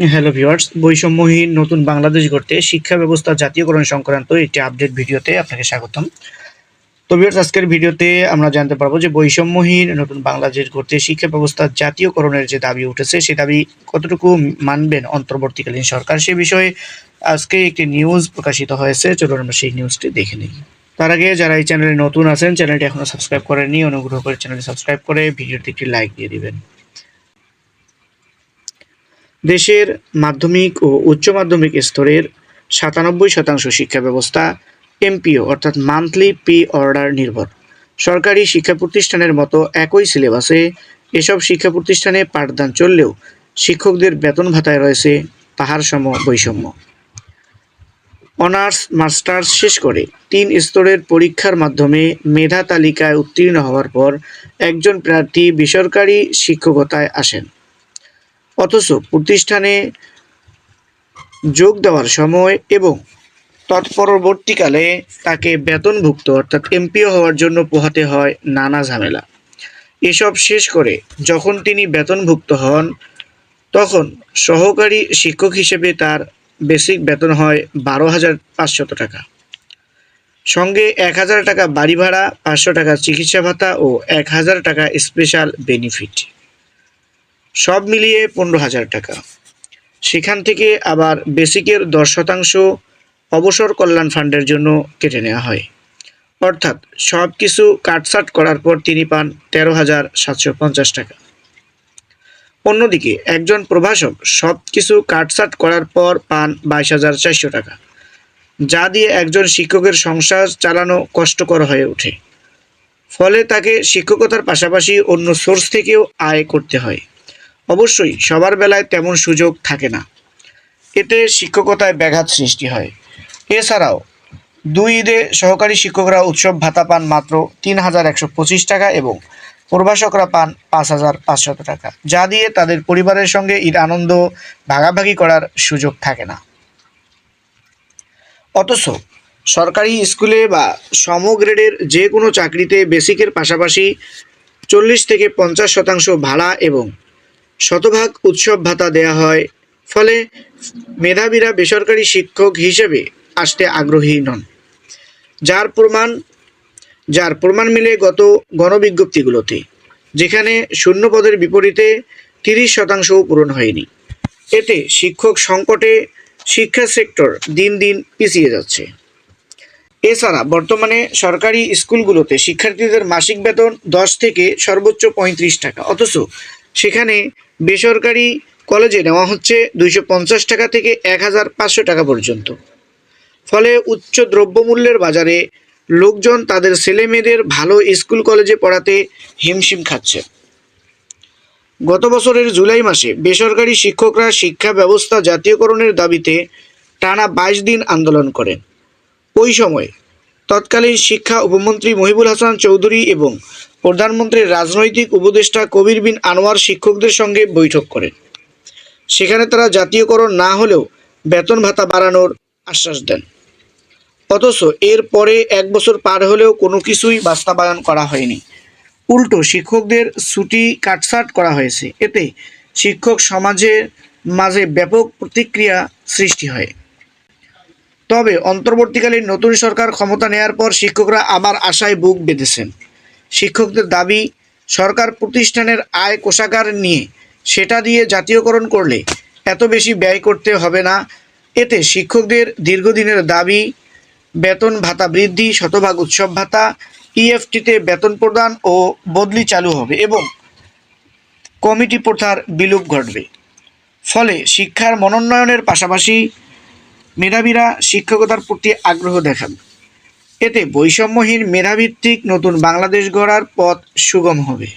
Hello viewers, বৈষম্যহীন নতুন বাংলাদেশ গড়তে শিক্ষা ব্যবস্থা জাতীয়করণ সংক্রান্ত একটি আপডেট ভিডিওতে আপনাকে স্বাগতম। তো ভিউয়ার্স, আজকের ভিডিওতে আমরা জানতে পারব যে বৈষম্যহীন নতুন বাংলাদেশ গড়তে শিক্ষা ব্যবস্থা জাতীয়করণের যে দাবি উঠেছে, সে দাবি কতটুকু মানবেন অন্তর্বর্তীকালীন সরকার সে বিষয়ে আজকে একটি নিউজ প্রকাশিত হয়েছে। চলুন আমরা সেই নিউজটি দেখে নিই। তার আগে যারা এই চ্যানেলে নতুন আছেন, চ্যানেলটি এখনও সাবস্ক্রাইব করেননি, অনুগ্রহ করে চ্যানেলটি সাবস্ক্রাইব করে ভিডিওতে একটি লাইক দিয়ে দিবেন। দেশের মাধ্যমিক ও উচ্চ মাধ্যমিক স্তরের সাতানব্বই শতাংশ শিক্ষা ব্যবস্থা এমপিও, অর্থাৎ মান্থলি পে অর্ডার নির্ভর। সরকারি শিক্ষা প্রতিষ্ঠানের মতো একই সিলেবাসে এসব শিক্ষা প্রতিষ্ঠানে পাঠদান চললেও শিক্ষকদের বেতন ভাতায় রয়েছে পাহাড় সম বৈষম্য। অনার্স মাস্টার্স শেষ করে তিন স্তরের পরীক্ষার মাধ্যমে মেধা তালিকায় উত্তীর্ণ হওয়ার পর একজন প্রার্থী বেসরকারি শিক্ষকতায় আসেন। অথচ প্রতিষ্ঠানে যোগ দেওয়ার সময় এবং তৎপরবর্তীকালে তাকে বেতনভুক্ত অর্থাৎ এমপিও হওয়ার জন্য পোহাতে হয় নানা ঝামেলা। এসব শেষ করে যখন তিনি বেতনভুক্ত হন, তখন সহকারী শিক্ষক হিসেবে তার বেসিক বেতন হয় বারো হাজার পাঁচশত টাকা। সঙ্গে এক হাজার টাকা বাড়ি ভাড়া, পাঁচশো টাকা চিকিৎসা ভাতা ও এক হাজার টাকা স্পেশাল বেনিফিট। সব মিলিয়ে পনেরো হাজার টাকা। সেখান থেকে আবার বেসিকের দশ শতাংশ অবসর কল্যাণ ফান্ডের জন্য কেটে নেওয়া হয়। অর্থাৎ সব কিছু কাটসাট করার পর তিনি পান তেরো হাজার সাতশো পঞ্চাশ টাকা। অন্যদিকে একজন প্রভাষক সব কিছু কাটসাট করার পর পান বাইশ হাজার চারশো টাকা, যা দিয়ে একজন শিক্ষকের সংসার চালানো কষ্টকর হয়ে ওঠে। ফলে তাকে শিক্ষকতার পাশাপাশি অন্য সোর্স থেকেও আয় করতে হয়। অবশ্যই সবার বেলায় তেমন সুযোগ থাকে না। এতে শিক্ষকতায় ব্যাঘাত সৃষ্টি হয়। এছাড়াও, দুই ঈদে সহকারী শিক্ষকরা উৎসব ভাতা পান মাত্র তিন হাজার একশো পঁচিশ টাকা এবং প্রভাষকরা পান পাঁচ হাজার পাঁচশত টাকা, যা দিয়ে তাদের পরিবারের সঙ্গে ঈদ আনন্দ ভাগাভাগি করার সুযোগ থাকে না। অথচ সরকারি স্কুলে বা সমগ্রেডের যে কোনো চাকরিতে বেসিকের পাশাপাশি চল্লিশ থেকে পঞ্চাশ শতাংশ ভাড়া এবং শতভাগ উৎসব ভাতা দেয়া হয়। ফলে মেধাবীরা বেসরকারি শিক্ষক হিসেবে আসতে আগ্রহী নন। যার প্রমাণ যার প্রমাণ মিলে গত গণবিজ্ঞপ্তিগুলোতে, যেখানে শূন্য পদের বিপরীতে তিরিশ শতাংশও পূরণ হয়নি। এতে শিক্ষক সংকটে শিক্ষা সেক্টর দিন দিন পিছিয়ে যাচ্ছে। এছাড়া বর্তমানে সরকারি স্কুলগুলোতে শিক্ষার্থীদের মাসিক বেতন দশ থেকে সর্বোচ্চ পঁয়ত্রিশ টাকা, অথচ সেখানে বেসরকারি কলেজে নেওয়া হচ্ছে দুইশো পঞ্চাশ টাকা থেকে এক হাজার পাঁচশো টাকা পর্যন্ত। ফলে উচ্চ দ্রব্যমূল্যের বাজারে লোকজন তাদের ছেলে মেয়েদের ভালো স্কুল কলেজে পড়াতে হিমশিম খাচ্ছে। গত বছরের জুলাই মাসে বেসরকারি শিক্ষকরা শিক্ষা ব্যবস্থা জাতীয়করণের দাবিতে টানা বাইশ দিন আন্দোলন করেন। ওই সময় তৎকালীন শিক্ষা উপমন্ত্রী মহিবুল হাসান চৌধুরী এবং প্রধানমন্ত্রীর রাজনৈতিক উপদেষ্টা কবির বিন আনোয়ার শিক্ষকদের সঙ্গে বৈঠক করেন। সেখানে তারা জাতীয়করণ না হলেও বেতন ভাতা বাড়ানোর আশ্বাস দেন। অথচ এর পরে এক বছর পার হলেও কোনো কিছুই বাস্তবায়ন করা হয়নি। উল্টো শিক্ষকদের ছুটি কাটছাট করা হয়েছে। এতে শিক্ষক সমাজের মাঝে ব্যাপক প্রতিক্রিয়া সৃষ্টি হয়। তবে অন্তর্বর্তীকালীন নতুন সরকার ক্ষমতা নেয়ার পর শিক্ষকরা আবার আশায় বুক বেঁধেছেন। শিক্ষকদের দাবি, সরকার প্রতিষ্ঠানের আয় কোষাগার নিয়ে সেটা দিয়ে জাতীয়করণ করলে এত বেশি ব্যয় করতে হবে না। এতে শিক্ষকদের দীর্ঘদিনের দাবি, বেতন ভাতা বৃদ্ধি, শতভাগ উৎসব ভাতা, ইএফটিতে বেতন প্রদান ও বদলি চালু হবে এবং কমিটি প্রথার বিলোপ ঘটবে। ফলে শিক্ষার মনোন্নয়নের পাশাপাশি মেধাবীরা শিক্ষকতার প্রতি আগ্রহ দেখান। এতে বৈষম্যহীন মেধাভিত্তিক নতুন বাংলাদেশ গড়ার পথ সুগম হবে।